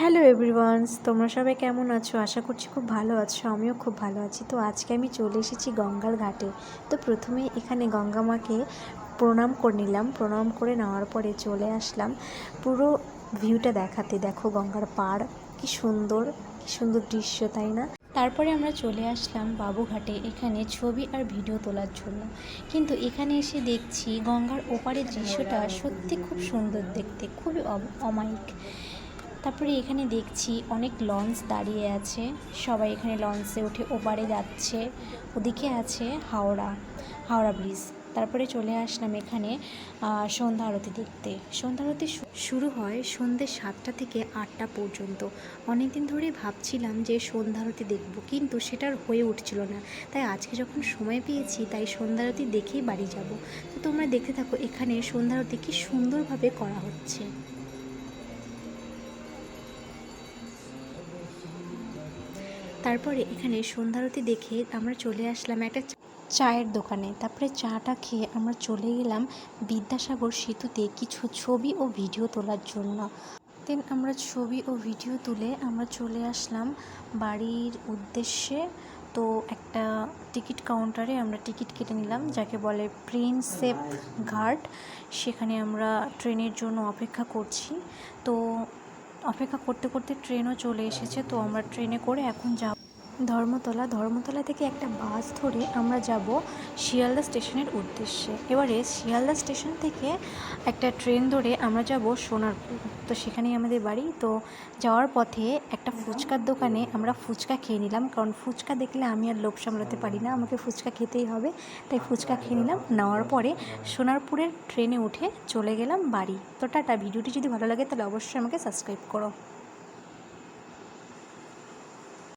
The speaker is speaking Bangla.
হ্যালো এভরিওয়ানস তোমরা সবাই কেমন আছো? আশা করছি খুব ভালো আছো। আমিও খুব ভালো আছি। তো আজকে আমি চলে এসেছি গঙ্গার ঘাটে। তো প্রথমে এখানে গঙ্গা মাকে প্রণাম করে নিলাম। প্রণাম করে নেওয়ার পরে চলে আসলাম। পুরো ভিউটা দেখাতে। দেখো গঙ্গার পাড়। কি সুন্দর। কি সুন্দর দৃশ্য, তাই না? তারপরে আমরা চলে আসলাম বাবুঘাটে এখানে ছবি আর ভিডিও তোলার জন্য। কিন্তু এখানে এসে দেখছি গঙ্গার ওপারের দৃশ্যটা সত্যি খুব সুন্দর দেখতে। খুবই অমায়িক। তারপরে এখানে দেখছি অনেক লঞ্চ দাঁড়িয়ে আছে। সবাই এখানে লঞ্চে উঠে ওপারে যাচ্ছে। ওদিকে আছে হাওড়া হাওড়া ব্রিজ। তারপরে চলে আসলাম এখানে সন্ধ্যা আরতি দেখতে। সন্ধ্যা আরতি শুরু হয় সন্ধ্যে সাতটা থেকে আটটা পর্যন্ত। অনেক দিন ধরেই ভাবছিলাম যে সন্ধ্যা আরতি দেখব, কিন্তু সেটার হয়ে উঠছিল না। তাই আজকে যখন সময় পেয়েছি, তাই সন্ধ্যা আরতি দেখেই বাড়ি যাব। তো তোমরা দেখতে থাকো, এখানে সন্ধ্যা আরতি কি সুন্দরভাবে করা হচ্ছে। তারপরে এখানে সন্ধ্যারতি দেখে আমরা চলে আসলাম একটা চায়ের দোকানে। তারপরে চাটা খেয়ে আমরা চলে গেলাম বিদ্যাসাগর সেতুতে কিছু ছবি ও ভিডিও তোলার জন্য। দেন আমরা ছবি ও ভিডিও তুলে আমরা চলে আসলাম বাড়ির উদ্দেশ্যে। তো একটা টিকিট কাউন্টারে আমরা টিকিট কেটে নিলাম, যাকে বলে প্রিন্সেপ ঘাট। সেখানে আমরা ট্রেনের জন্য অপেক্ষা করছি। তো অপেক্ষা করতে করতে ট্রেনও চলে এসেছে, তো আমরা ট্রেনে করে এখন যাব ধর্মতলা ধর্মতলা থেকে একটা বাস ধরে আমরা যাব শিয়ালদা স্টেশনের উদ্দেশ্যে। এবারে শিয়ালদা স্টেশন থেকে একটা ট্রেন ধরে আমরা যাব সোনারপুর। তো সেখানেই আমাদের বাড়ি। তো যাওয়ার পথে একটা ফুচকার দোকানে আমরা ফুচকা খেয়ে নিলাম। কারণ ফুচকা দেখলে আমি আর লোভ সামলাতে পারি না। আমাকে ফুচকা খেতেই হবে। তাই ফুচকা খেয়ে নিলাম। নেওয়ার পরে সোনারপুরের ট্রেনে উঠে চলে গেলাম বাড়ি। তো টাটা। ভিডিওটি যদি ভালো লাগে তাহলে অবশ্যই আমাকে সাবস্ক্রাইব করো।